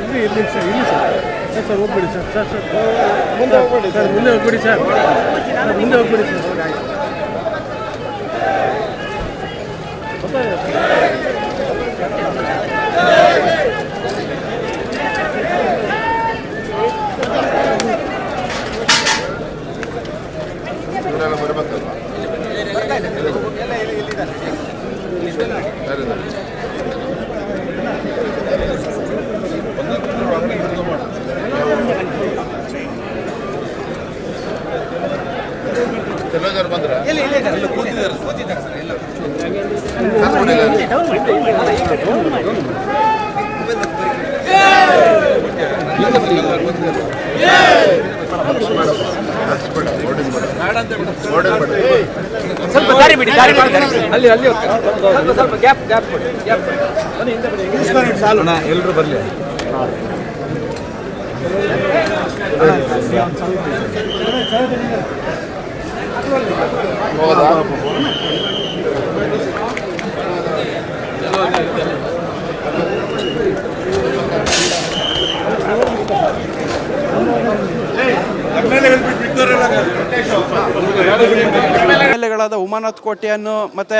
ಇಲ್ಲಿ ಇಲ್ಲಿ ಸರ್ ಇಲ್ಲಿ ಸರ್ ಸರ್ ಸರ್ ಹೋಗ್ಬಿಡಿ ಸರ್ ಸರ್ ಸರ್ ಮುಂದೆ ಹೋಗ್ಬಿಡಿ ಸರ್ ಮುಂದೆ ಹೋಗ್ಬಿಡಿ ಸರ್ ಸರ್ ಮುಂದೆ ಹೋಗ್ಬಿಡಿ ಸರ್ ಇವರೆಲ್ಲ ಬರ್ಬೇಕಲ್ವಾ ಕೂತಿದ್ದಾರೆ ಸರಿ. ಕೆಲವರು ಬಂದ್ರ ಸ್ವಲ್ಪ ದಾರಿ ಬಿಡಿ ದಾರಿ ಬಿಡಿ ಅಲ್ಲಿ ಅಲ್ಲಿ ಸ್ವಲ್ಪ ಸ್ವಲ್ಪ ಗ್ಯಾಪ್ ಗ್ಯಾಪ್ ಕೊಡಿ ಗ್ಯಾಪ್ ಎಲ್ಲರೂ ಬರಲಿ ಹೌದಾ ಎಮ್ಎಲ್ಎಗಳಾದ ಉಮಾನಾಥ್ ಕೋಟೆಯನ್ನು ಮತ್ತು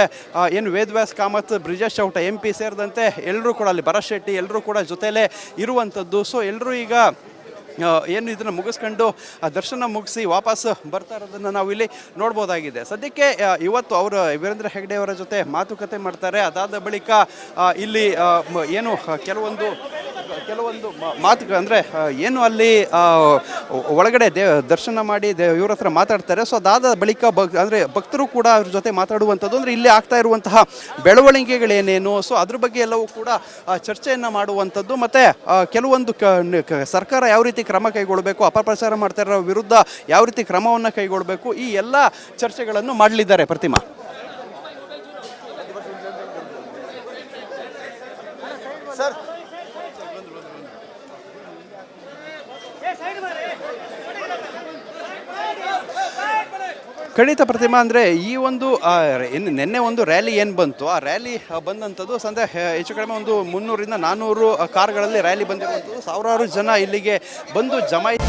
ಏನು ವೇದವ್ಯಾಸ್ ಕಾಮತ್, ಬ್ರಿಜೇಶ್ ಚೌಟ, ಎಂ ಪಿ ಸೇರಿದಂತೆ ಎಲ್ಲರೂ ಕೂಡ ಅಲ್ಲಿ ಭರತ್ ಶೆಟ್ಟಿ ಎಲ್ಲರೂ ಕೂಡ ಜೊತೆಲೆ ಇರುವಂಥದ್ದು. ಸೊ ಎಲ್ಲರೂ ಈಗ ಏನು ಇದನ್ನು ಮುಗಿಸ್ಕೊಂಡು, ಆ, ದರ್ಶನ ಮುಗಿಸಿ ವಾಪಸ್ ಬರ್ತಾ ಇರೋದನ್ನು ನಾವು ಇಲ್ಲಿ ನೋಡ್ಬೋದಾಗಿದೆ. ಸದ್ಯಕ್ಕೆ ಇವತ್ತು ಅವರು ವೀರೇಂದ್ರ ಹೆಗ್ಡೆ ಅವರ ಜೊತೆ ಮಾತುಕತೆ ಮಾಡ್ತಾರೆ. ಅದಾದ ಬಳಿಕ ಇಲ್ಲಿ ಏನು ಕೆಲವೊಂದು ಕೆಲವೊಂದು ಮಾತುಕ ಮಾತು ಅಂದರೆ ಏನು ಅಲ್ಲಿ ಒಳಗಡೆ ದೇ ದರ್ಶನ ಮಾಡಿ ದೇ ಇವ್ರ ಹತ್ರ ಮಾತಾಡ್ತಾರೆ. ಸೊ ಅದಾದ ಬಳಿಕ ಭಕ್ ಅಂದರೆ ಭಕ್ತರು ಕೂಡ ಅವ್ರ ಜೊತೆ ಮಾತಾಡುವಂಥದ್ದು ಅಂದರೆ ಇಲ್ಲಿ ಆಗ್ತಾ ಇರುವಂತಹ ಬೆಳವಣಿಗೆಗಳೇನೇನು? ಸೊ ಅದ್ರ ಬಗ್ಗೆ ಎಲ್ಲವೂ ಕೂಡ ಚರ್ಚೆಯನ್ನು ಮಾಡುವಂಥದ್ದು. ಮತ್ತು ಕೆಲವೊಂದು ಕ ಸರ್ಕಾರ ಯಾವ ರೀತಿ ಕ್ರಮ ಕೈಗೊಳ್ಳಬೇಕು ಅಪಪ್ರಚಾರ ಮಾಡ್ತಾ ಇರೋ ವಿರುದ್ಧ ಯಾವ ರೀತಿ ಕ್ರಮವನ್ನು ಕೈಗೊಳ್ಳಬೇಕು ಈ ಎಲ್ಲ ಚರ್ಚೆಗಳನ್ನು ಮಾಡಲಿದ್ದಾರೆ ಪ್ರತಿಮಾ. ಖಂಡಿತ ಪ್ರತಿಮಾ ಅಂದರೆ ಈ ಒಂದು ಇನ್ನು ನಿನ್ನೆ ಒಂದು ರ್ಯಾಲಿ ಏನು ಬಂತು? ಆ ರ್ಯಾಲಿ ಬಂದಂಥದ್ದು ಸಂದೆ ಹೆಚ್ಚು ಕಡಿಮೆ ಒಂದು ಮುನ್ನೂರಿಂದ ನಾನ್ನೂರು ಕಾರ್ಗಳಲ್ಲಿ ರ್ಯಾಲಿ ಬಂದಿರುವಂಥದ್ದು. ಸಾವಿರಾರು ಜನ ಇಲ್ಲಿಗೆ ಬಂದು ಜಮಾಯಿಸಿ